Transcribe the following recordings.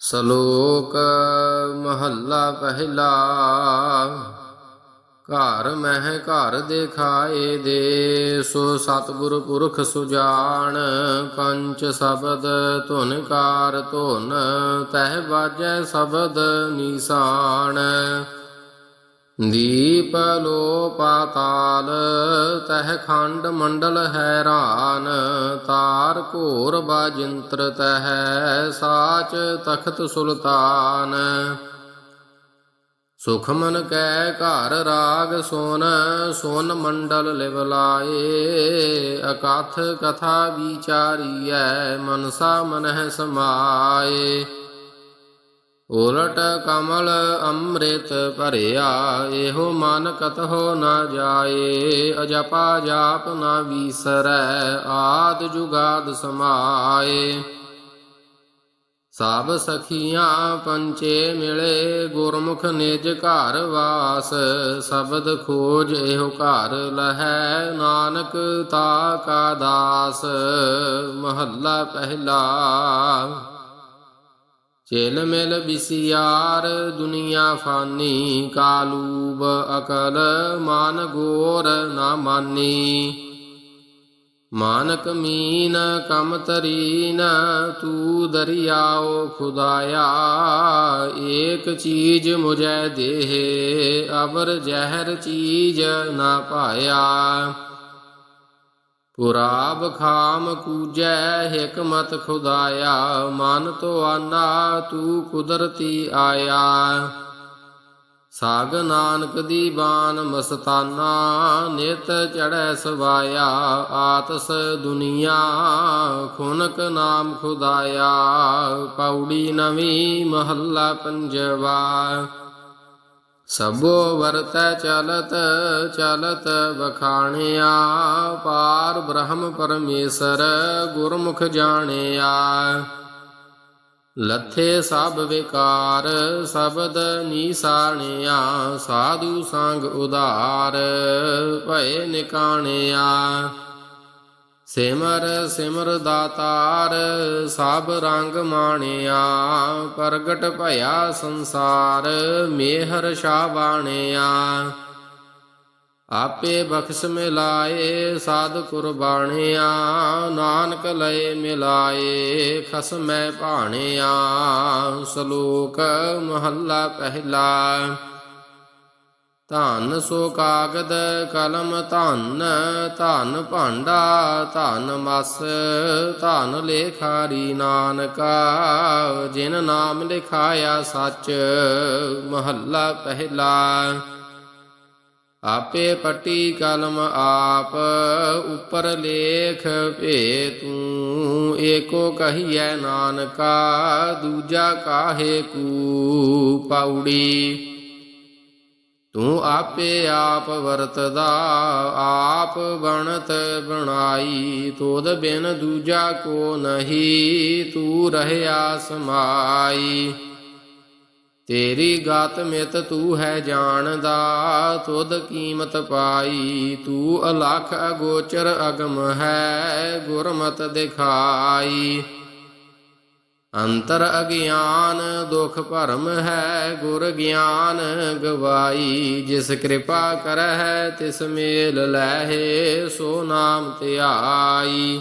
ਸ਼ਲੋਕ ਮਹੱਲਾ ਪਹਿਲਾ, ਘਰ ਮਹਿ ਘਰ ਦੇਖਾਏ ਦੇ, ਸੋ ਸਤਿਗੁਰ ਪੁਰਖ ਸੁਜਾਨ ਪੰਚ ਸ਼ਬਦ ਧੁਨ ਕਾਰ ਧੁਨ, ਤਹਿ ਬਾਜੈ ਸ਼ਬਦ ਨਿਸ਼ਾਨ। ਦੀਪ ਲੋ ਪਾਤਾਲ ਤਹ ਖੰਡ ਮੰਡਲ ਹੈਰਾਨ, ਤਾਰ ਘੋਰ ਬਾਜਿੰਤਰ ਤਹ ਸਾਚ ਤਖਤ ਸੁਲਤਾਨ। ਸੁਖਮਨ ਕੈ ਘਰ ਰਾਗ ਸੋਨ ਸੋਨ ਮੰਡਲ ਲਿਵ ਲਾਏ, ਅਕਥ ਕਥਾ ਵਿਚਾਰੀਐ, ਮਨਸਾ ਮਨਹਿ ਸਮਾਏ। ਉਲਟ ਕਮਲ ਅੰਮ੍ਰਿਤ ਭਰਿਆ, ਇਹੋ ਮਨ ਕਤਹੁ ਨਾ ਜਾਏ। ਅਜਪਾ ਜਾਪ ਨਾ ਵੀਸਰੈ, ਆਦ ਜੁਗਾਦ ਸਮਾਏ। ਸਭ ਸਖੀਆਂ ਪੰਚੇ ਮਿਲੇ, ਗੁਰਮੁਖ ਨਿਜ ਘਰ ਵਾਸ। ਸ਼ਬਦ ਖੋਜ ਇਹੋ ਘਰ ਲਹੈ, ਨਾਨਕ ਤਾ ਕਾ ਦਾਸ। ਮਹੱਲਾ ਪਹਿਲਾ। ਚਿਲ ਮਿਲ ਬਿਸਿਆਰ, ਦੁਨੀਆ ਫਾਨੀ, ਕਾਲੂਬ ਅਕਲ ਮਾਨ ਗੋਰ ਨਾ ਮਾਨੀ। ਮਾਨਕ ਮੀਨ ਕਮ ਤਰੀਨ, ਤੂ ਦਰਿਆਓ ਖੁਦਾਇਆ। ਏਕ ਚੀਜ ਮੁਝੈ ਦੇਹ, ਅਵਰ ਜ਼ਹਿਰ ਚੀਜ ਨਾ ਪਾਇਆ। ਪੁਰਾਬ ਖਾਮ ਕੂਜੈ ਹਕਮਤ ਖੁਦਾਇਆ, ਮਨ ਤੋ ਆਨਾ ਤੂ ਕੁਦਰਤੀ ਆਇਆ। ਸਾਗ ਨਾਨਕ ਦੀ ਬਾਨ ਮਸਤਾਨਾ, ਨਿਤ ਚੜੈ ਸਵਾਇਆ, ਆਤਸ ਦੁਨੀਆ ਖੁਨਕ ਨਾਮ ਖੁਦਾਇਆ। ਪੌੜੀ ਨਵੀਂ ਮਹੱਲਾ ਪੰਜਵਾ। ਸਭੋ ਵਰਤੈ ਚਲਤ ਚਲਤ ਵਖਾਣਿਆ, ਪਾਰ ਬ੍ਰਹਮ ਪਰਮੇਸ਼ਰ ਗੁਰਮੁਖ ਜਾਣਿਆ। ਲੱਥੇ ਸਭ ਵਿਕਾਰ, ਸ਼ਬਦ ਨੀਸਾਣਿਆ, ਸਾਧੂ ਸੰਗ ਉਧਾਰ, ਭਏ ਨਿਕਾਣਿਆ। ਸਿਮਰ ਸਿਮਰ ਦਾਤਾਰ, ਸਭ ਰੰਗ ਮਾਣਿਆ, ਪ੍ਰਗਟ ਭਇਆ ਸੰਸਾਰ, ਮੇਹਰ ਸ਼ਾਬਾਣਿਆ ਆਪੇ ਬਖਸ਼ ਮਿਲਾਏ, ਸਾਧ ਕੁਰਬਾਣਿਆ, ਨਾਨਕ ਲਏ ਮਿਲਾਏ ਖਸਮੈ ਭਾਣਿਆ, ਸ਼ਲੋਕ ਮਹੱਲਾ ਪਹਿਲਾ। ਧਨ ਸੋ ਕਾਗਦ ਕਲਮ ਧਨ ਧਨ ਭਾਂਡਾ, ਧਨ ਮਸ, ਧਨ ਲੇਖਾਰੀ ਨਾਨਕਾ, ਜਿਨ ਨਾਮ ਲਿਖਾਇਆ ਸੱਚ ਮਹੱਲਾ ਪਹਿਲਾ। ਆਪੇ ਪੱਟੀ ਕਲਮ ਆਪ, ਉਪਰ ਲੇਖ ਭੇ ਤੂੰ ਏਕੋ ਕਹੀਐ ਨਾਨਕਾ, ਦੂਜਾ ਕਾਹੇ ਕੂ ਪਾਉੜੀ ਤੂੰ ਆਪੇ ਆਪ ਵਰਤਦਾ, ਆਪ ਬਣਤ ਬਣਾਈ। ਤੋਦ ਬਿਨ ਦੂਜਾ ਕੋ ਨਹੀਂ, ਤੂੰ ਰਹਿਆ ਸਮਾਈ। ਤੇਰੀ ਗਤ ਮਿਤ ਤੂੰ ਹੈ ਜਾਣਦਾ, ਤੁਧ ਕੀਮਤ ਪਾਈ। ਤੂੰ ਅਲਖ ਅਗੋਚਰ ਅਗਮ ਹੈ, ਗੁਰਮਤ ਦਿਖਾਈ। ਅੰਤਰ ਅਗਿਆਨ ਦੁਖ ਭਰਮ ਹੈ, ਗੁਰ ਗਿਆਨ ਗਵਾਈ, ਜਿਸ ਕਿਰਪਾ ਕਰਹਿ, ਤਿਸ ਮੇਲ ਲੈਹੇ, ਸੋ ਨਾਮ ਧਿਆਈ।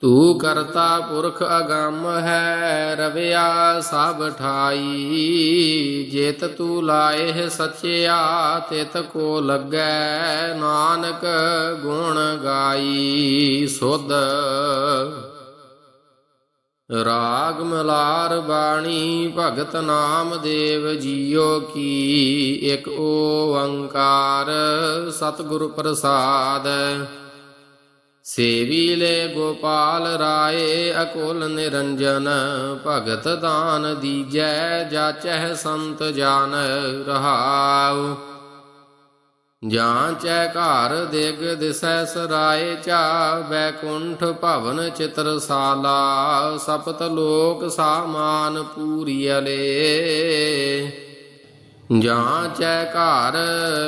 ਤੂੰ ਕਰਤਾ ਪੁਰਖ ਅਗੰਮ ਹੈ, ਰਵਿਆ ਸਭ ਠਾਈ। ਜੇਤ ਤੂੰ ਲਾਏ ਸਚਿਆ, ਤਿਤ ਕੋ ਲੱਗੈ ਨਾਨਕ ਗੁਣ ਗਾਈ। ਸੁਧ ਰਾਗ ਮਲਾਰ ਬਾਣੀ ਭਗਤ ਨਾਮ ਦੇਵ ਜੀਓ ਕੀ ਇੱਕ ਓੰਕਾਰ ਸਤਿਗੁਰ ਪ੍ਰਸਾਦ। ਸੇਵੀ ਲੈ ਗੋਪਾਲ ਰਾਏ ਅਕੁਲ ਨਿਰੰਜਨ, ਭਗਤ ਦਾਨ ਦੀਜੈ ਜਾਚੈ ਸੰਤ ਜਾਨ ਰਹਾਉ। ਜਾਂਚੈ ਘਰ ਦਿਗ ਦਿਸੈ ਸਰਾਏ ਚਾ ਬੈਕੁੰਠ ਭਵਨ ਚਿਤਰਸਾਲਾ, ਸਪਤ ਲੋਕ ਸਾਮਾਨ ਪੂਰੀਅਲੇ ਜਾਂ ਚੈ ਘਰ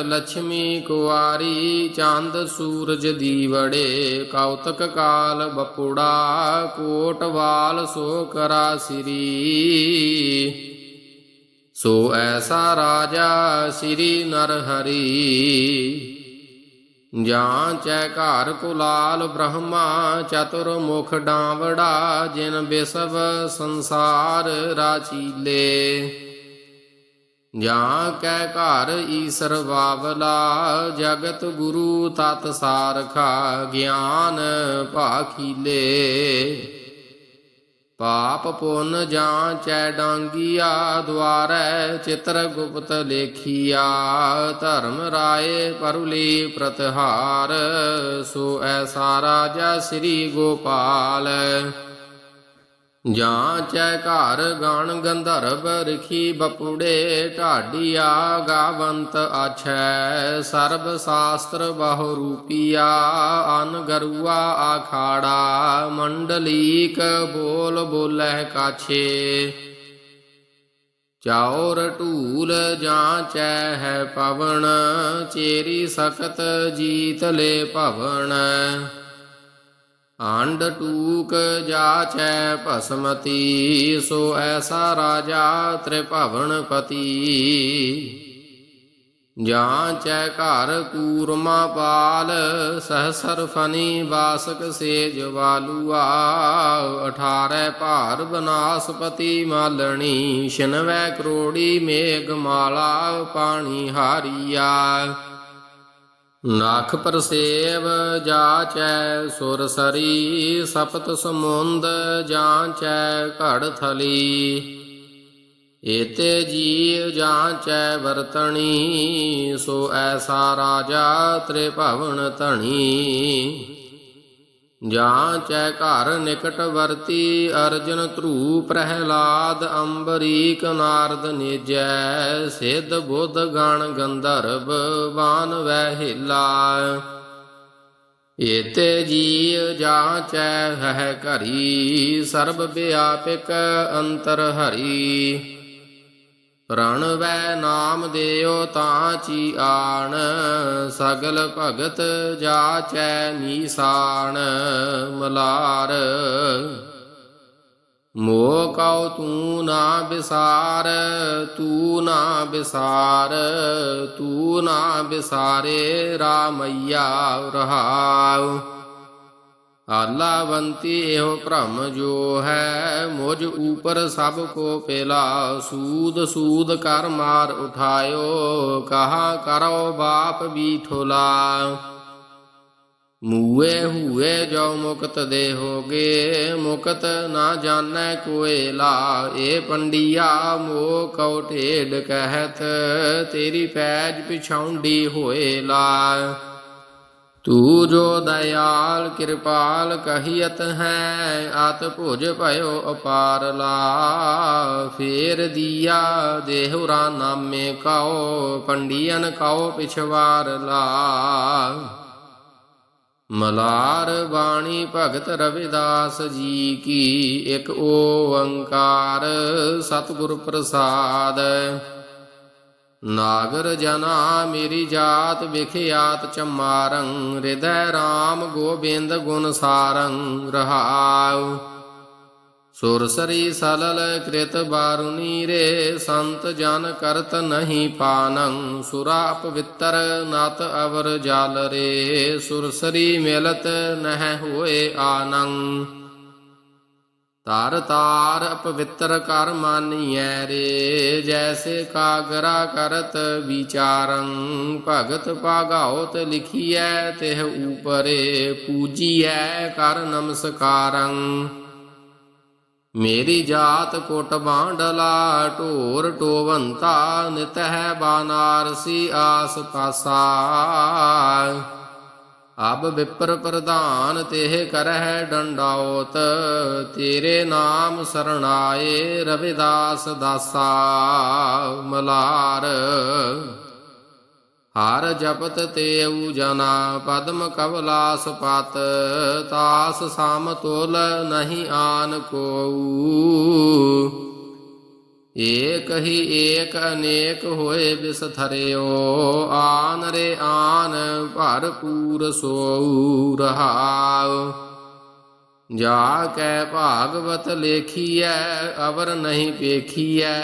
ਲక్ష్ਮੀ ਕੁਵਾਰੀ, ਚੰਦ ਸੂਰਜ ਦੀਵੜੇ, ਕੌਤਕ ਕਾਲ ਬਪੁੜਾ, ਕੋਟਵਾਲ ਸੋ ਕਰਾ ਸਿਰੀ। ਸੋ ਐਸਾ ਰਾਜਾ ਸ੍ਰੀ ਨਰ ਹਰੀ। ਜਾਂ ਚੈ ਘਰ ਕੁਲਾਲ ਬ੍ਰਹਮਾ, ਚਤੁਰ ਮੁਖ ਡਾਵੜਾ, ਜਿਨ ਬਿਸਵ ਸੰਸਾਰ ਰਾਚੀਲੇ ਜਾਂ ਕੈ ਘਰ ਈਸਰ ਬਾਵਲਾ, ਜਗਤ ਗੁਰੂ ਤਤ ਸਾਰਖਾ, ਗਿਆਨ ਭਾਖੀਲੇ। ਪਾਪ ਪੁੰਨ ਜਾਂ ਚੈ ਡਾਂਗੀਆ, ਦੁਆਰੈ ਚਿਤਰ ਗੁਪਤ ਲੇਖੀਆ, ਧਰਮ ਰਾਏ ਪਰੁਲੀ ਪ੍ਰਤਹਾਰ, ਸੋ ਐਸਾ ਰਾਜਾ ਸ੍ਰੀ ਗੋਪਾਲ। ਜਾਂ ਚੈ ਘਰ ਗਾਣ ਗੰਧਰਵ ਰਖੀ ਬਪੂੜੇ ਢਾਡੀਆ ਗਾਵੰਤ ਆਛੈ। ਸਰਬ ਸ਼ਾਸਤਰ ਬਹੁ ਰੂਪੀਆ, ਅਨ ਗਰੂਆ ਆਖਾੜਾ, ਮੰਡਲੀਕ ਬੋਲ ਬੋਲਹਿ ਕਾਛੇ। ਚਾਉਰ ਢੂਲ ਜਾਂ ਚੈ ਹੈ ਪਵਨ ਚੇਰੀ ਸਕਤ ਜੀਤ ਲੈ ਭਵਨ ਆਂਡ ਟੂਕ ਜਾਚੈ ਭਸਮਤੀ, ਸੋ ਐਸਾ ਰਾਜਾ ਤ੍ਰਿਭਵਨ ਪਤੀ। ਜਾਂ ਘਰ ਕੂਰਮਾ ਪਾਲ, ਸਹਸਰ ਫਨੀ ਵਾਸਕ ਸੇਜ ਵਾਲੂਆ। 18 ਭਾਰ ਬਨਾਸਪਤੀ ਮਾਲਣੀ ਸ਼ਨਵੈ ਕਰੋੜੀ ਮੇਘ ਮਾਲਾ ਪਾਣੀ ਹਾਰੀਆ। ਨਾਖ ਪਰਸੇਵ ਜਾਚੈ ਸੁਰ ਸਰੀ, ਸਪਤ ਸਮੁੰਦ ਜਾਂਚੈ ਘੜ ਥਲੀ। ਏਤੇ ਜੀ ਜਾਂਚੈ ਵਰਤਣੀ, ਸੋ ਐਸਾ ਰਾਜਾ ਤ੍ਰਿਭਵਨ ਧਣੀ। ਜਾਂਚੈ ਘਰ ਨਿਕਟ ਵਰਤੀ, ਅਰਜਨ ਧਰੂ ਪ੍ਰਹਿਲਾਦ ਅੰਬਰੀਕ ਨਾਰਦ ਨਿਜੈ, ਸਿੱਧ ਬੁੱਧ ਗਣ ਗੰਧਰਵ ਬਾਨ ਵੈ ਏਤੇ ਜੀ ਜਾਂਚੈ ਹੈ ਘਰੀ, ਸਰਬ ਵਿਆਪਕ ਅੰਤਰ ਹਰੀ। ਪ੍ਰਣ ਵੈ ਨਾਮ ਦਿਓ ਤਾਂ ਚੀ ਆਣ, ਸਗਲ ਭਗਤ ਜਾਚੈ ਨੀਸਾਨ ਮਲਾਰ। ਮੋਹ ਕਉ ਤੂੰ ਨਾ ਬਿਸਾਰ, ਤੂੰ ਨਾ ਬਿਸਾਰ, ਤੂੰ ਨਾ ਬਿਸਾਰੇ ਰਾਮਈਆ ਰਹਾਉ। ਆਲਾਵੰਤੀ ਇਹੋ ਭ੍ਰਮ ਜੋ ਹੈ, ਮੁਝ ਉਪਰ ਸਭ ਕੋ ਪੇਲਾ, ਸੂਦ ਸੂਦ ਕਰ ਮਾਰ ਉਠਾਇਓ, ਕਹਾ ਕਰੋ ਬਾਪ ਬੀਠੋਲਾ ਮੂਏ ਹੂਏ ਜੋ ਮੁਕਤ ਦੇ ਹੋਗੇ ਮੁਕਤ ਨਾ ਜਾਣੈ ਕੋਏ ਲਾ। ਏ ਪੰਡੀਆ ਮੋ ਕਉ ਢੇਡ ਕਹਿਤ, ਤੇਰੀ ਪੈਜ ਪਿਛਾਉਂਡੀ ਹੋਏ ਲਾ। ਤੂ ਜੋ ਦਇਆਲ ਕਿਰਪਾਲ ਕਹੀਅਤ ਹੈ, ਆਤ ਭੁਜ ਭਇਓ ਅਪਾਰ ਲਾ ਫੇਰ ਦੀਆ ਦੇਹੁਰਾ ਨਾਮੇ ਕਾਓ, ਪੰਡੀਅਨ ਕਾਓ ਪਿਛਵਾਰ ਲਾ ਮਲਾਰ ਬਾਣੀ ਭਗਤ ਰਵਿਦਾਸ ਜੀ ਕੀ ਇੱਕ ਓੰਕਾਰ ਸਤਿਗੁਰ ਪ੍ਰਸਾਦ। ਨਾਗਰ ਜਨਾ ਮੇਰੀ ਜਾਤ ਵਿਖਿਆਤ ਚਮਾਰੰ, ਹਿਰਦੈ RAM ਗੋਬਿੰਦ ਗੁਣ ਸਾਰੰ, ਰਹਾਉ। ਸੁਰਸਰੀ ਸਲਲ ਕ੍ਰਿਤ ਬਾਰੁਨੀ ਰੇ, ਸੰਤ ਜਨ ਕਰਤ ਨਹੀਂ ਪਾਨੰ। ਸੁਰਾ ਪਵਿੱਤਰ ਨਤ ਅਵਰ ਜਲ ਰੇ ਸੁਰਸਰੀ ਮਿਲਤ ਨਹਿ ਹੋਏ ਆਨੰ। ਤਾਰ ਤਾਰ ਪਵਿੱਤਰ ਕਰ ਮਾਨੀਐ ਰੇ, ਜੈਸੇ ਕਾਗਰਾ ਕਰਤ ਵਿਚਾਰੰ, ਭਗਤ ਭਾਗਾਉਤ ਲਿਖੀਐ, ਤਿਹ ਊਪਰੇ ਪੂਜੀਐ ਕਰ ਨਮਸਕਾਰੰ। ਮੇਰੀ ਜਾਤ ਕੋਟ ਬਾਂਡਲਾ, ਢੋਰ ਟੋਵੰਤਾ ਨਿਤ ਹੈ ਬਾਨਾਰਸੀ ਆਸ ਪਾਸਾ। ਅਬ ਵਿਪਰ ਪ੍ਰਧਾਨ ਤੇਹ ਕਰਹਿ ਡੰਡਾਉਤ, ਤੇਰੇ ਨਾਮ ਸਰਣਾਏ ਰਵਿਦਾਸ ਦਾਸਾ, ਮਲਾਰ। ਹਰ ਜਪਤ ਤੇਉ ਜਨਾ, ਪਦਮ ਕਵਲਾਸ ਪਤ, ਤਾਸ ਸਮ ਤੋਲ ਨਹੀਂ ਆਨ ਕੋਊ। ਏਕ ਹੀ ਏਕ ਅਨੇਕ ਹੋਏ ਬਿਸਥਰਿਓ, ਆਨ ਰੇ ਆਨ ਭਰਪੂਰ ਸੋਊ ਰਹਾਉ। ਜਾ ਕੈ ਭਾਗਵਤ ਲੇਖੀਐ, ਅਵਰ ਨਹੀਂ ਪੇਖੀਐ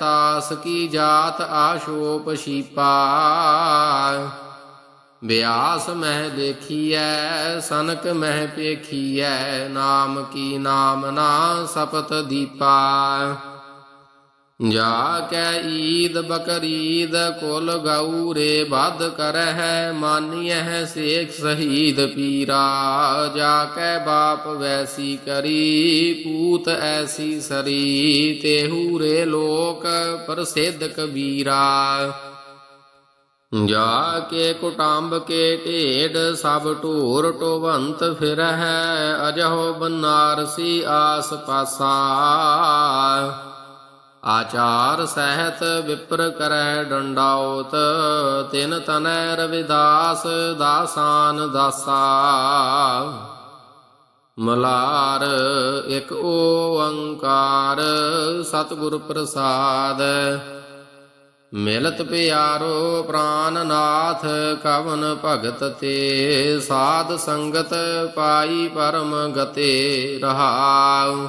ਤਾਸ ਕੀ ਜਾਤ ਆਸ਼ੋਪ ਛੀਪਾ। ਬਿਆਸ ਮਹਿ ਦੇਖੀਐ, ਸਨਕ ਮਹਿ ਪੇਖੀਐ, ਨਾਮ ਕੀ ਨਾਮ ਨਾ ਸਪਤ ਦੀਪਾ। ਜਾ ਕੈ ਈਦ ਬਕਰੀਦ, ਕੁਲ ਗਊ ਰੇ ਬਦ ਕਰਹਿ ਮਾਨੀਐ ਸੇਖ ਸ਼ਹੀਦ ਪੀਰਾ। ਜਾ ਕੈ ਬਾਪ ਵੈਸੀ ਕਰੀ, ਪੂਤ ਐਸੀ ਸਰੀ ਤੇਹੂ ਰੇ ਲੋਕ ਪ੍ਰਸਿੱਧ ਕਬੀਰਾ। ਜਾ ਕੇ ਕੁਟੰਬ ਕੇ ਢੇਡ, ਸਭ ਢੋਰ ਟੋਵੰਤ ਫਿਰਹਿ, ਅਜਹੋ ਬਨਾਰਸੀ ਆਸ ਪਾਸਾ। ਆਚਾਰ ਸਹਿਤ ਵਿਪਰ ਕਰੈ ਡੰਡਾਉਤ, ਤਿਨ ਤਨੈ ਰਵਿਦਾਸ, ਦਾਸਾਨ ਦਾਸਾ। ਮਲਾਰ ਇੱਕ ਓੰਕਾਰ, ਸਤਿਗੁਰ ਪ੍ਰਸਾਦ। ਮਿਲਤ ਪਿਆਰੋ ਪ੍ਰਾਨਨਾਥ ਕਵਨ ਭਗਤ ਤੇ। ਸਾਧ ਸੰਗਤ ਪਾਈ ਪਰਮ ਗਤੇ ਰਹਾਉ।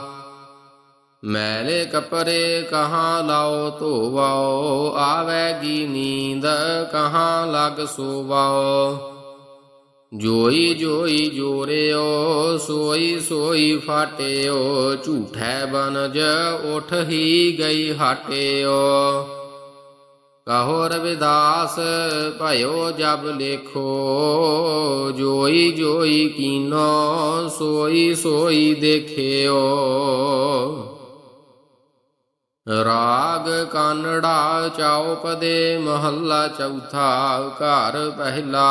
ਮੈਲੇ ਕਪਰੇ ਕਹਾਂ ਲਾਓ ਧੋਵਾਓ ਆਵੇਗੀ ਨੀਂਦ ਕਹਾਂ ਲਗ ਸੋਵਾਓ। ਜੋਈ ਜੋਈ ਜੋਰਿਓ, ਸੋਈ ਸੋਈ ਫਾਟਿਓ, ਝੂਠੈ ਬਨਜ ਉਠ ਹੀ ਗਈ ਹਟਿਓ। ਕਹੋ ਰਵਿਦਾਸ, ਭਇਓ ਜਬ ਲੇਖੋ, ਜੋਈ ਜੋਈ ਕੀਨੋ, ਸੋਈ ਸੋਈ ਦੇਖਿਓ। ਰਾਗ ਕਾਨੜਾ ਚੌਪਦੇ ਮਹੱਲਾ ਚੌਥਾ ਘਰ ਪਹਿਲਾ।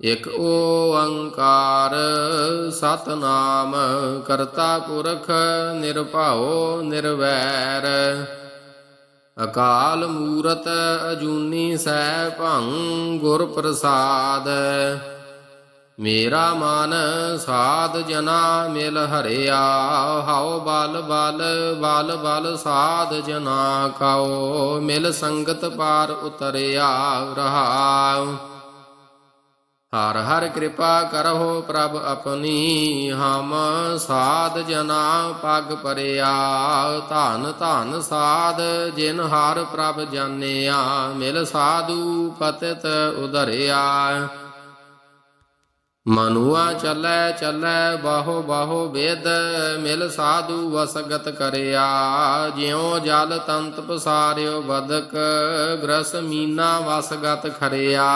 ਇਕ ਓੰਕਾਰ ਸਤਨਾਮ ਕਰਤਾ ਪੁਰਖ ਨਿਰਭਉ ਨਿਰਵੈਰ। ਅਕਾਲ ਮੂਰਤ ਅਜੂਨੀ ਸੈ ਭੰ ਗੁਰ ਪ੍ਰਸਾਦ। ਮੇਰਾ ਮਨ ਸਾਧ ਜਨਾ ਮਿਲ ਹਰਿਆ, ਹਉ ਬਲ ਬਲ ਬਲ ਬਲ ਸਾਧ ਜਨਾ ਕਉ ਮਿਲ ਸੰਗਤ ਪਾਰ ਉਤਰਿਆ ਰਹਾਉ। ਹਰ ਹਰ ਕਿਰਪਾ ਕਰਹੁ ਪ੍ਰਭ ਆਪਣੀ, ਹਮ ਸਾਧ ਜਨਾ ਪਗ ਪਰਿਆ, ਧਨ ਧਨ ਸਾਧ ਜਿਨ ਹਰ ਪ੍ਰਭ ਜਾਣਿਆ, ਮਿਲ ਸਾਧੂ ਪਤਿਤ ਉਧਰਿਆ। ਮਨੁਆ ਚੱਲੈ ਚੱਲੈ, ਬਾਹੋ ਬਾਹੋ ਵੇਦ, ਮਿਲ ਸਾਧੂ ਵਸਗਤ ਕਰਿਆ। ਜਿਉ ਜਲ ਤੰਤ ਪਸਾਰਿਓ ਬਦਕ, ਗ੍ਰਸ ਮੀਨਾ ਵਸਗਤ ਖਰਿਆ।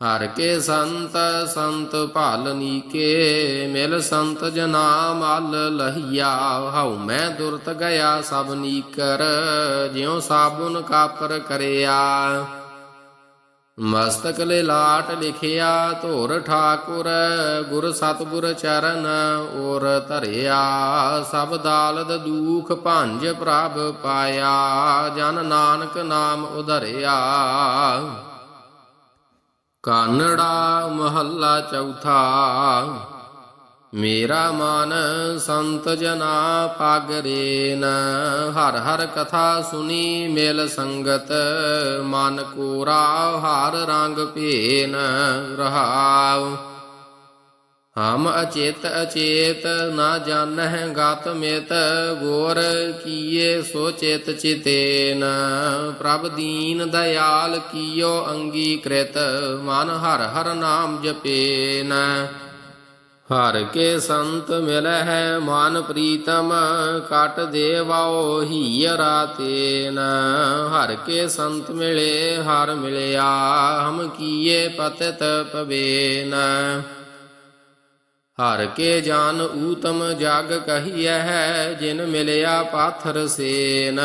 ਹਰ ਕੇ ਸੰਤ ਸੰਤ ਭਾਲ ਨੀਕੇ, ਮਿਲ ਸੰਤ ਜਨਾ ਮਲ ਲਹੀਆ। ਹਉ ਮੈਂ ਦੁਰਤ ਗਿਆ ਸਭ ਨੀਕਰ, ਜਿਉ ਸਾਬੁਨ ਕਾਪਰ ਕਰਿਆ। ਮਸਤਕ ਲੈ ਲਾਟ ਲਿਖਿਆ ਧੁਰ ਠਾਕੁਰ, ਗੁਰ ਸਤਗੁਰ ਚਰਨ ਔਰ ਧਰਿਆ, ਸਭ ਦਾਲਦ ਦੂਖ ਭੰਜ ਪ੍ਰਭ ਪਾਇਆ, ਜਨ ਨਾਨਕ ਨਾਮ ਉਧਰਿਆ। ਕਾਨੜਾ ਮਹੱਲਾ ਚੌਥਾ ਮੇਰਾ ਮਨ ਸੰਤ ਜਨਾ ਪਾਗਰੇਨ ਹਰ ਹਰ ਕਥਾ ਸੁਨੀ ਮਿਲ ਸੰਗਤ। ਮਨ ਕੋਰਾ ਹਾਰ ਰੰਗ ਭੇਨ ਰਹਾਉ। ਹਮ ਅਚੇਤ ਅਚੇਤ ਨਾ ਜਾਣਹਿ ਗਤ ਮਿਤ। ਗੋਰ ਕੀਏ ਸੋ ਚੇਤ ਚਿਤੇਨ। ਪ੍ਰਭ ਦੀਨ ਦਇਆਲ ਕੀਓ ਅੰਗੀਕ੍ਰਿਤ। ਮਨ ਹਰ ਹਰ ਨਾਮ ਜਪੇਨ। ਹਰ ਕੇ ਸੰਤ ਮਿਲਹਿ ਮਨ ਪ੍ਰੀਤਮ, ਕਟ ਦੇਵਾਓ ਹੀਰਾ ਤੇਨ। ਹਰ ਕੇ ਸੰਤ ਮਿਲੇ, ਹਰ ਮਿਲਿਆ, ਹਮ ਕੀਏ ਪਤਿਤ ਪਵੇਨ। ਹਰ ਕੇ ਜਾਨ ਊਤਮ ਜਗ ਕਹੀਐ, ਜਿਨ ਮਿਲਿਆ ਪਾਥਰ ਸੇਨ।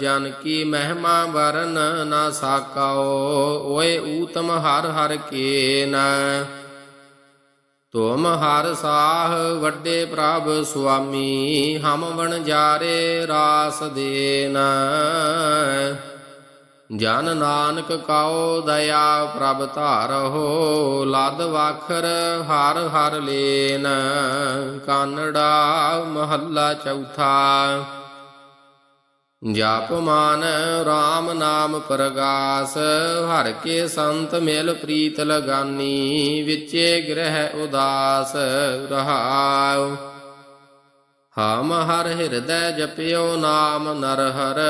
ਜਨ ਕੀ ਮਹਿਮਾ ਵਰਨ ਨਾ ਸਾਕਾਓ, ਓਏ ਊਤਮ ਹਰ ਹਰ ਕੇਨ। ਤੁਮ ਹਰ ਸਾਹ ਵੱਡੇ ਪ੍ਰਭ ਸੁਆਮੀ, ਹਮ ਵਣ ਜਾਰੇ ਰਾਸ ਦੇਨ। ਜਨ ਨਾਨਕ ਕਾਉ ਦਇਆ ਪ੍ਰਭ ਧਾਰਹੁ, ਲਦ ਵਾਖਰ ਹਰ ਹਰ ਲੇਨ। ਕਾਨੜਾ ਮਹੱਲਾ ਚੌਥਾ। ਜਪ ਮਾਨ RAM ਨਾਮ ਪ੍ਰਗਾਸ, ਹਰ ਕੇ ਸੰਤ ਮਿਲ ਪ੍ਰੀਤ ਲਗਾਨੀ, ਵਿਚੇ ਗ੍ਰਹਿ ਉਦਾਸ ਰਹਾਉ। ਹਮ ਹਰ ਹਿਰਦੈ ਜਪਿਓ ਨਾਮ ਨਰ ਹਰ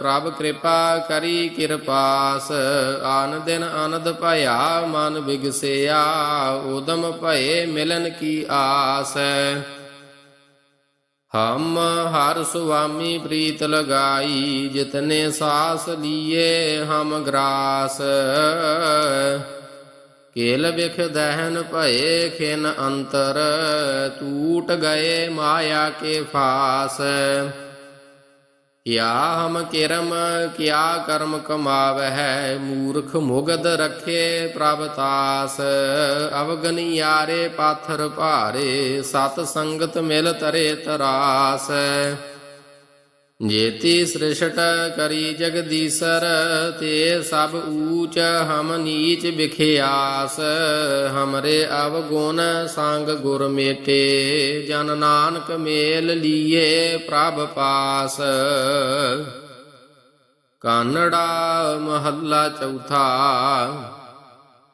ਪ੍ਰਭ ਕਿਰਪਾ ਕਰੀ ਕਿਰਪਾਸ। ਆਨ ਦਿਨ ਆਨੰਦ ਭਇਆ ਮਨ ਬਿਗਸਿਆ, ਉਦਮ ਭਏ ਮਿਲਨ ਕੀ ਆਸ। ਹਮ ਹਰ ਸੁਆਮੀ ਪ੍ਰੀਤ ਲਗਾਈ, ਜਿਤਨੇ ਸਾਸ ਲੀਏ ਹਮ ਗਰਾਸ। ਕੇਲ ਬਿਖ ਦਹਨ ਭਏ ਖਿਨ ਅੰਤਰ ਟੂਟ ਗਏ ਮਾਇਆ ਕੇ ਫਾਸ। ਕਿਆ ਹਮ ਕਿਰਮ, ਕਿਆ ਕਰਮ ਕਮਾਵਹਿ, ਮੂਰਖ ਮੁਗਦ ਰਖੇ ਪ੍ਰਭ ਤਾਸ। ਅਵਗਨ ਯਾਰੇ ਪਾਥਰ ਭਾਰੇ, ਸਤ ਸੰਗਤ ਮਿਲ ਤਰੇ ਤਰਾਸ। ਜੇਤੀ ਸ੍ਰਿਸ਼ਟ ਕਰੀ ਜਗਦੀਸਰ, ਤੇ ਸਭ ਊਚ ਹਮ ਨੀਚ ਵਿਖਿਆਸ। ਹਮਰੇ ਅਵਗੁਣ ਸੰਗ ਗੁਰ ਮੇਟੇ, ਜਨ ਨਾਨਕ ਮੇਲ ਲੀਏ ਪ੍ਰਭ ਪਾਸ। ਕਾਨੜਾ ਮਹੱਲਾ ਚੌਥਾ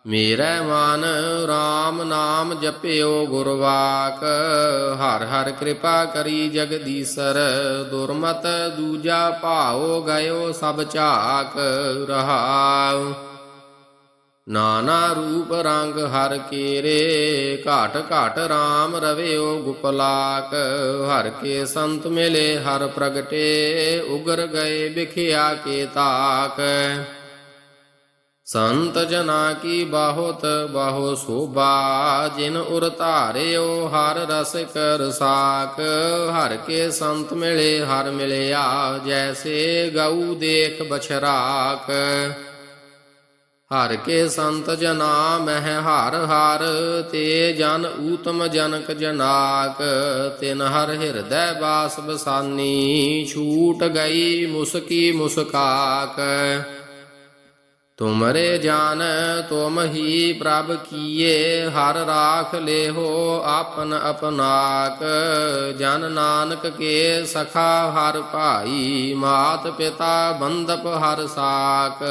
ਮੇਰਾ ਮਨ RAM ਨਾਮ ਜਪਿਓ ਗੁਰਵਾਕ, ਹਰ ਹਰ ਕਿਰਪਾ ਕਰੀ ਜਗਦੀਸਰ, ਦੁਰਮਤ ਦੂਜਾ ਭਾਉ ਗਇਓ ਸਭ ਝਾਕ ਰਹਾਉ। ਨਾਨਾ ਰੂਪ ਰੰਗ ਹਰ ਕੇਰੇ, ਘਾਟ ਘਾਟ RAM ਰਵਿਓ ਗੁਪਲਾਕ, ਹਰ ਕੇ ਸੰਤ ਮਿਲੇ ਹਰ ਪ੍ਰਗਟੇ, ਉਗਰ ਗਏ ਵਿਖਿਆ ਕੇ ਤਾਕ। ਸੰਤ ਜਨਾ ਕੀ ਬਾਹੁਤ, ਬਾਹੋ ਸੋਭਾ, ਜਿਨ ਉਰ ਧਾਰਿਓ ਹਰ ਰਸ ਕਰ ਸਾਕ ਹਰ ਕੇ ਸੰਤ ਮਿਲੇ, ਹਰ ਮਿਲਿਆ, ਜੈਸੇ ਗਊ ਦੇਖ ਬਛਰਾਕ ਹਰ ਕੇ ਸੰਤ ਜਨਾ ਮਹਿ ਹਰ ਹਰ, ਤੇ ਜਨ ਊਤਮ ਜਨਕ ਜਨਾਕ ਤਿਨ ਹਰ ਹਿਰਦੈ ਬਾਸ ਬਸਾਨੀ, ਛੂਟ ਗਈ ਮੁਸਕੀ ਮੁਸਕਾਕ ਤੁਮਰੇ ਜਾਨ, ਤੁਮ ਹੀ ਪ੍ਰਭ ਕੀਏ, ਹਰ ਰਾਖ ਲੇਹੋ ਆਪਨ ਅਪਨਾਕ। ਜਨ ਨਾਨਕ ਕੇ ਸਖਾ ਹਰ ਭਾਈ, ਮਾਤ ਪਿਤਾ ਬੰਦਪ ਹਰ ਸਾਕ।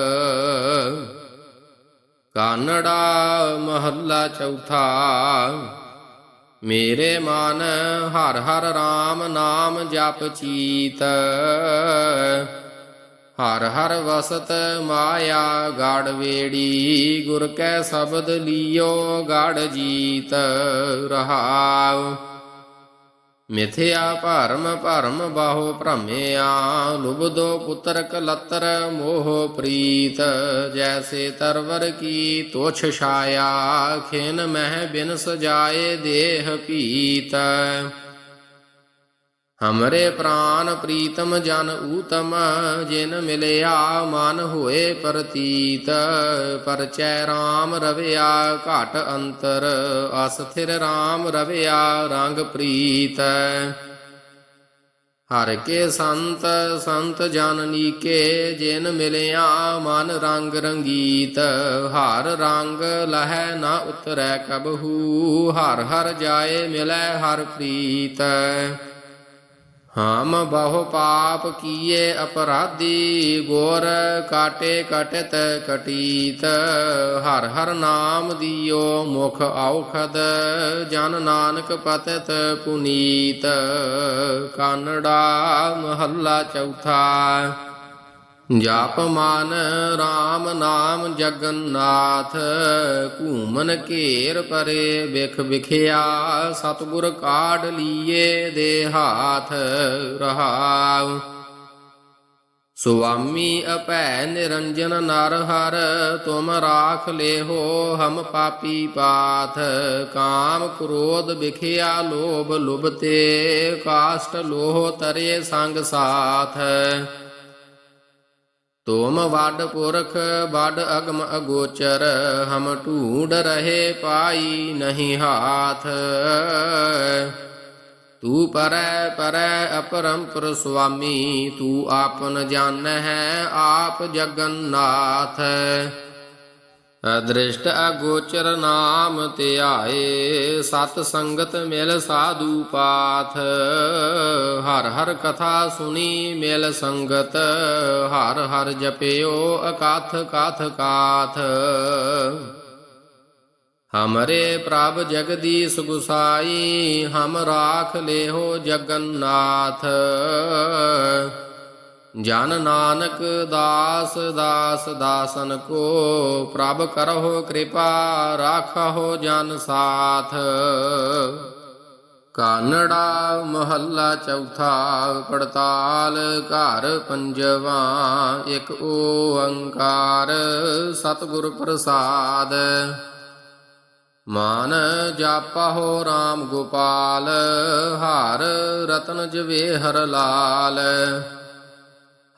ਕਾਨੜਾ ਮਹੱਲਾ ਚੌਥਾ, ਮੇਰੇ ਮਨ ਹਰ ਹਰ RAM ਨਾਮ ਜਪ ਚੀਤ। ਹਰ ਹਰ ਵਸਤ ਮਾਇਆ ਗੜ ਵੇੜੀ, ਗੁਰ ਕੈ ਸ਼ਬਦ ਲਿਓ ਗੜ ਜੀਤ ਰਹਾਉ। ਮਿਥਿਆ ਭਰਮ ਭਰਮ ਬਾਹੋ ਭ੍ਰਮਿਆ, ਲੁਬਦੋ ਪੁੱਤਰ ਕਲਤਰ ਮੋਹ ਪ੍ਰੀਤ। ਜੈਸੇ ਤਰਵਰ ਕੀ ਤੋਛ ਛਾਇਆ, ਖਿਨ ਮਹਿ ਬਿਨ ਸਜਾਏ ਦੇਹ ਪੀਤ। ਹਮਰੇ ਪ੍ਰਾਨ ਪ੍ਰੀਤਮ ਜਨ ਊਤਮ ਜਿਨ ਮਿਲਿਆ ਮਨ ਹੋਏ ਪ੍ਰਤੀਤ ਪਰਚੈ RAM ਰਵਿਆ ਘਾਟ ਅੰਤਰ ਅਸਥਿਰ RAM ਰਵਿਆ ਰੰਗ ਪ੍ਰੀਤ ਹਰ ਕੇ ਸੰਤ ਸੰਤ ਜਨ ਨੀਕੇ ਜਿਨ ਮਿਲਿਆ ਮਨ ਰੰਗ ਰੰਗੀਤ ਹਰ ਰੰਗ ਲਹੈ ਨਾ ਉਤਰੈ ਕਬਹੂ ਹਰ ਹਰ ਜਾਏ ਮਿਲੈ ਹਰ ਪ੍ਰੀਤ ਹਮ ਬਹੁ ਪਾਪ ਕੀਏ ਅਪਰਾਧੀ, ਗੋਰ ਕਾਟੇ ਕਟਤ ਕਟੀਤ। ਹਰ ਹਰ ਨਾਮ ਦਿਓ ਮੁਖ ਔਖਦ, ਜਨ ਨਾਨਕ ਪਤਤ ਪੁਨੀਤ। ਕਾਨੜਾ ਮਹੱਲਾ ਚੌਥਾ। ਜਪ ਮਨ RAM ਨਾਮ ਜਗਨਨਾਥ, ਘੂਮਨ ਘੇਰ ਪਰੇ ਵਿਖ ਵਿਖਿਆ, ਸਤਗੁਰ ਕਾਢ ਲੀਏ ਦੇ ਹਾਥ ਰਹਾਉ। ਸੁਆਮੀ ਅਪੈ ਨਿਰੰਜਨ ਨਰ ਹਰ, ਤੁਮ ਰਾਖ ਲੇਹੋ ਹਮ ਪਾਪੀ ਪਾਥ। ਕਾਮ ਕ੍ਰੋਧ ਵਿਖਿਆ ਲੋਭ ਲੁਭਤੇ, ਕਾਸ਼ਟ ਲੋਹ ਤਰੇ ਸੰਗ ਸਾਥ। ਤੁਮ ਵੱਡ ਪੁਰਖ, ਵੱਡ ਅਗਮ ਅਗੋਚਰ, ਹਮ ਢੂੰਡ ਰਹੇ ਪਾਈ ਨਹੀਂ ਹਾਥ। ਤੂੰ ਪਰੈ ਪਰੈ ਅਪਰੰਪਰ ਸੁਆਮੀ, ਤੂੰ ਆਪਨ ਜਾਣੈ ਹੈ ਆਪ ਜਗਨਨਾਥ। ਅਦ੍ਰਿਸ਼ਟ ਅਗੋਚਰ ਨਾਮ ਧਿਆਏ ਸਤ ਸੰਗਤ ਮਿਲ ਸਾਧੂ ਪਾਥ। ਹਰ ਹਰ ਕਥਾ ਸੁਣੀ ਮਿਲ ਸੰਗਤ, ਹਰ ਹਰ ਜਪਿਓ ਅਕਾਥ ਕਾਥ ਕਾਥ। ਹਮਰੇ ਪ੍ਰਭ ਜਗਦੀਸ਼ ਗੁਸਾਈ, ਹਮ ਰਾਖ ਲੇਹੋ ਜਗਨਨਾਥ। ਜਨ ਨਾਨਕ ਦਾਸ ਦਾਸ ਦਾਸਨ ਕੋ ਪ੍ਰਭ ਕਰਹੁ ਕਿਰਪਾ ਰਾਖਹੁ ਜਨ ਸਾਥ। ਕਾਨੜਾ ਮਹੱਲਾ ਚੌਥਾ ਪੜਤਾਲ ਘਰ ਪੰਜਵਾ ਇੱਕ ਓੰਕਾਰ ਸਤਿਗੁਰ ਪ੍ਰਸਾਦ। ਮਾਨ ਜਾਪਹੁ RAM ਗੋਪਾਲ, ਹਰ ਰਤਨ ਜਵੇ ਹਰ ਲਾਲ।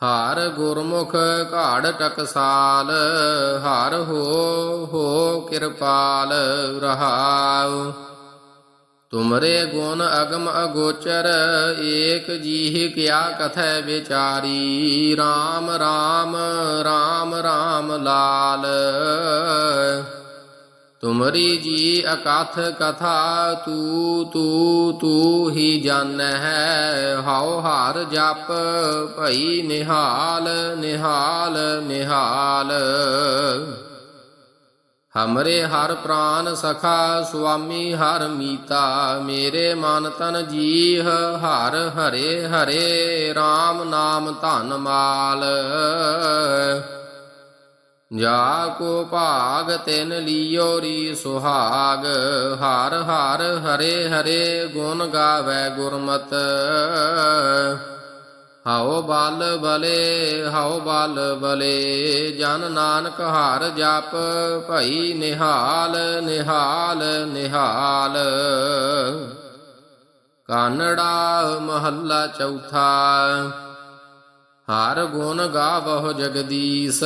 ਹਰ ਗੁਰਮੁਖ ਘਾੜ ਟਕਸਾਲ, ਹਰ ਹੋ ਹੋ ਕਿਰਪਾਲ ਰਹਾਉ। ਤੁਮਰੇ ਗੁਣ ਅਗਮ ਅਗੋਚਰ, ਏਕ ਜੀਹ ਕਿਆ ਕਥੈ ਵਿਚਾਰੀ। RAM RAM RAM RAM ਲਾਲ। ਤੁਮਰੀ ਜੀ ਅਕਥ ਕਥਾ ਤੂ ਤੂ ਤੂ ਹੀ ਜਾਣੈ ਹੈ ਹਉ ਹਰ ਜਪ ਭਈ ਨਿਹਾਲ ਨਿਹਾਲ ਨਿਹਾਲ। ਹਮਰੇ ਹਰ ਪ੍ਰਾਨ ਸਖਾ ਸੁਆਮੀ ਹਰ ਮੀਤਾ, ਮੇਰੇ ਮਨ ਤਨ ਜੀਹ ਹਰ ਹਰੇ ਹਰੇ RAM ਨਾਮ ਧਨ ਮਾਲ। ਜਾ ਕੋ ਭਾਗ ਤਿਨ ਲਿਓ ਰੀ ਸੁਹਾਗ, ਹਰ ਹਰ ਹਰੇ ਹਰੇ ਗੁਣ ਗਾਵੇ ਗੁਰਮਤ। ਹਉ ਬਲ ਬਲੇ, ਹਉ ਬਲ ਬਲੇ, ਜਨ ਨਾਨਕ ਹਰ ਜਪ, ਭਈ ਨਿਹਾਲ ਨਿਹਾਲ ਨਿਹਾਲ। ਕਾਨੜਾ ਮਹੱਲਾ ਚੌਥਾ ਹਰ ਗੁਣ ਗਾਵਹੁ ਜਗਦੀਸ਼,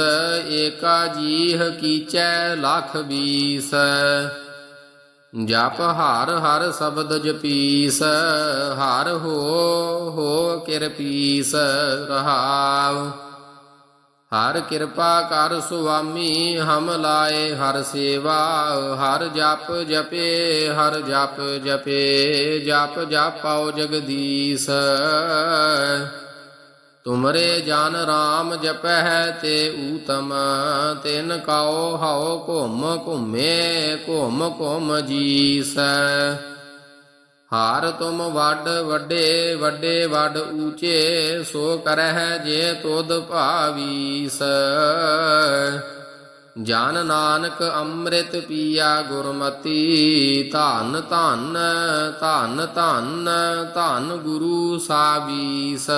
ਏਕਾ ਜੀਹ ਕੀਚੈ ਲਖ ਵੀਸ। ਜਪ ਹਰ ਹਰ ਸ਼ਬਦ ਜਪੀਸ, ਹਰ ਹੋ ਹੋ ਕਿਰਪੀਸ ਰਹਾਉ। ਹਰ ਕਿਰਪਾ ਕਰ ਸੁਆਮੀ, ਹਮ ਲਾਏ ਹਰ ਸੇਵਾ, ਹਰ ਜਪ ਜਪੇ, ਹਰ ਜਪ ਜਪੇ, ਜਪ ਜਾਪਾਉ ਜਗਦੀਸ਼। ਤੁਮਰੇ ਜਨ RAM ਜਪਹਿ ਤੇ ਊਤਮ, ਤਿਨ ਕਾਓ ਹਉ ਘੁਮ ਘੁਮੇ, ਘੁਮ ਘੁਮ ਜੀਸ। ਹਾਰ ਤੁਮ ਵੱਡ ਵੱਡੇ ਵੱਡੇ ਵੱਡ ਊਚੇ, ਸੋ ਕਰਹਿ ਜੇ ਤੁਧ ਭਾਵੀਸ। ਜਨ ਨਾਨਕ ਅੰਮ੍ਰਿਤ ਪੀਆ ਗੁਰਮਤੀ ਧੰਨ ਧੰਨ ਧੰਨ ਧੰਨ ਧੰਨ ਗੁਰੂ ਸਾਬੀਸ।